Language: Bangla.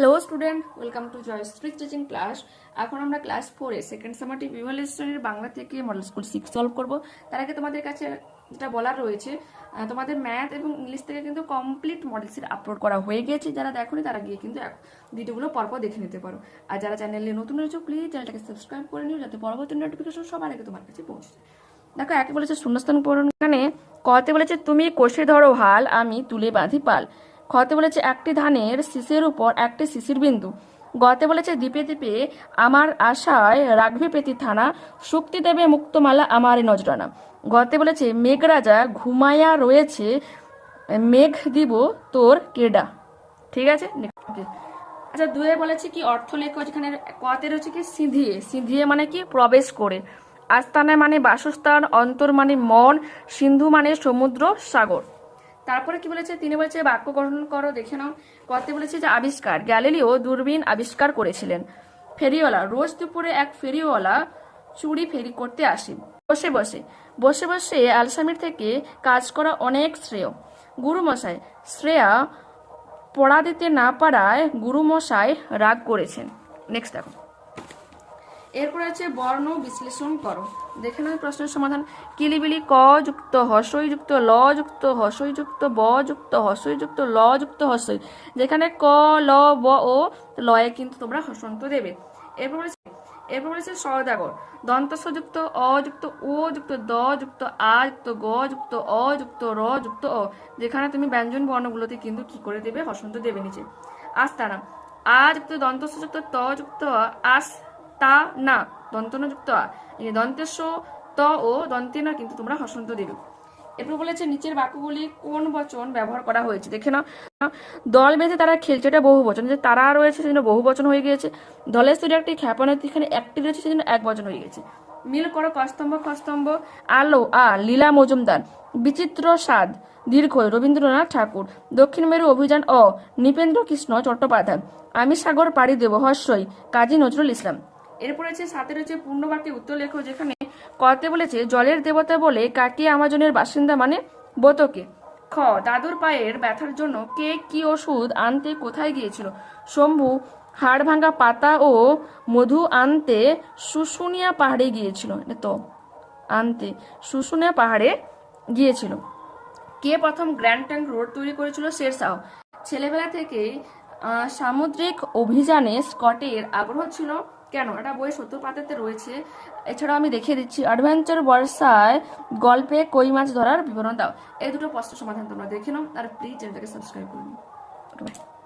Hello student welcome to Joyshree teaching class এখন আমরা ক্লাস ফোরে সেকেন্ড সামারটি ইভালুয়েশনের বাংলা থেকে মডেল স্কুল সিক্স সলভ করব। তার আগে তোমাদের কাছে যেটা বলার রয়েছে তোমাদের ম্যাথ এবং ইংলিশ থেকে কিন্তু কমপ্লিট মডেল সিট আপলোড করা হয়ে গেছে। যারা দেখোনি, তারা গিয়ে কিন্তু ভিডিওগুলো পরপর দেখে নিতে পারো। আর যারা চ্যানেলে নতুন রয়েছে প্লিজ চ্যানেলটাকে সাবস্ক্রাইব করে নিও, যাতে পরবর্তী নোটিফিকেশন সবার আগে তোমার কাছে পৌঁছে। দেখো, একে বলেছে শূন্যস্থান পূরণ এখানে কতে বলেছে, তুমি কষে ধরো হাল, আমি তুলে বাঁধি পাল। খতে বলেছে একটি ধানের শিশির উপর একটি শিশির বিন্দু। গতে বলেছে, দ্বীপে দ্বীপে আমার আশায় রাখবে পেতি থানা, শক্তি দেবে মুক্তমালা আমারই নজরানা। গতে বলেছে মেঘরাজা ঘুমাইয়া রয়েছে, মেঘ দিব তোর কেডা। ঠিক আছে? আচ্ছা দুয়ে বলেছে কি অর্থ লেখো যেখানে কতে রয়েছে কি, সিঁধিয়ে। সিঁধিয়ে মানে কি, প্রবেশ করে। আস্তানা মানে বাসস্থান, অন্তর মানে মন, সিন্ধু মানে সমুদ্র, সাগর। তারপরে কি বলেছে? তিনি বলেছে, বাক্য গঠন করো, দেখে নাও। কতে বলেছে যে, আবিষ্কার। গ্যালিলিও দূরবীন আবিষ্কার করেছিলেন। ফেরিওয়ালা, রোজ দুপুরে এক ফেরিওয়ালা চুরি ফেরি করতে আসে। বসে বসে বসে বসে আলসামির থেকে কাজ করা অনেক শ্রেয়। গুরুমশাই, শ্রেয়া পড়া দিতে না পারায় গুরুমশাই রাগ করেছেন। নেক্সট দেখো। এরপর আছে বর্ণ বিশ্লেষণ করো। দেখে নাও প্রশ্নের সমাধান। কিলিবিলি ক যুক্ত হসই যুক্ত, ল যুক্ত হসই যুক্ত, ব যুক্ত হসই যুক্ত, ল যুক্ত হসই যেখানে ক, ল, ব ও লয়ে কিন্তু তোমরা হসন্ত দেবে। এরপর এরপর বলেছে সদাগর দন্তস্ব যুক্ত, অ যুক্ত ও যুক্ত, দ যুক্ত, আ যুক্ত, গ যুক্ত, অ যুক্ত, র যুক্ত, অ। যেখানে তুমি ব্যঞ্জন বর্ণগুলোতে কিন্তু কি করে দেবে? হসন্ত দেবে নিচে। আস্তানা। আ যুক্ত, দন্তস্ব যুক্ত, ত যুক্ত আস তা না দন্তন যুক্ত আ। এই দন্তেস্ব ত ও দন্তে না কিন্তু তোমরা হসন্ত দেবে। এরপর বলেছে, নিচের বাক্যগুলি কোন বচন ব্যবহার করা হয়েছে? দেখে নাও। দল বেঁধে তারা খেলছে, এটা বহু বচন। যে তারা রয়েছে, সেজন্য বহু বচন হয়ে গিয়েছে। দলের স্তরে একটি ক্ষেপণার্থী এখানে একটি রয়েছে, সেজন্য এক বচন হয়ে গেছে মিল করো কস্তম্ভ খস্তম্ভ আলো, আ, লীলা, মজুমদার। বিচিত্র স্বাদ, দীর্ঘ, রবীন্দ্রনাথ ঠাকুর। দক্ষিণ মেরু অভিযান, অ, নৃপেন্দ্র কৃষ্ণ চট্টোপাধ্যায়। আমি সাগর পাড়ি দেব, হর্ষই, কাজী নজরুল ইসলাম। এরপর আছে সাথে রয়েছে পূর্ণবাক্যে উত্তর লেখো যেখানে কতে বলেছে, জলের দেবতা বলে কাকে আমাজনের বাসিন্দা মানে? বোতকে। খ, দাদুর পায়ের ব্যথার জন্য কে কি ওষুধ আনতে কোথায় গিয়েছিল? শম্ভু, হাড় ভাঙা পাতা ও মধু আনতে শুশুনিয়া পাহাড়ে গিয়েছিল। তো, আনতে শুশুনিয়া পাহাড়ে গিয়েছিল। কে প্রথম গ্র্যান্ড ট্যাঙ্ক রোড তৈরি করেছিল? শেরশাহ। ছেলেবেলা থেকেই সামুদ্রিক অভিযানে স্কটের আগ্রহ ছিল কেন? এটা বই সত্তর পাতাতে রয়েছে। এছাড়াও আমি দেখিয়ে দিচ্ছি, অ্যাডভেঞ্চার বর্ষায় গল্পে কই মাছ ধরার বিবরণ দাও। এই দুটো প্রশ্ন সমাধান তোমরা দেখে নাও, আর প্লিজ চ্যানেলটাকে সাবস্ক্রাইব করে নিও.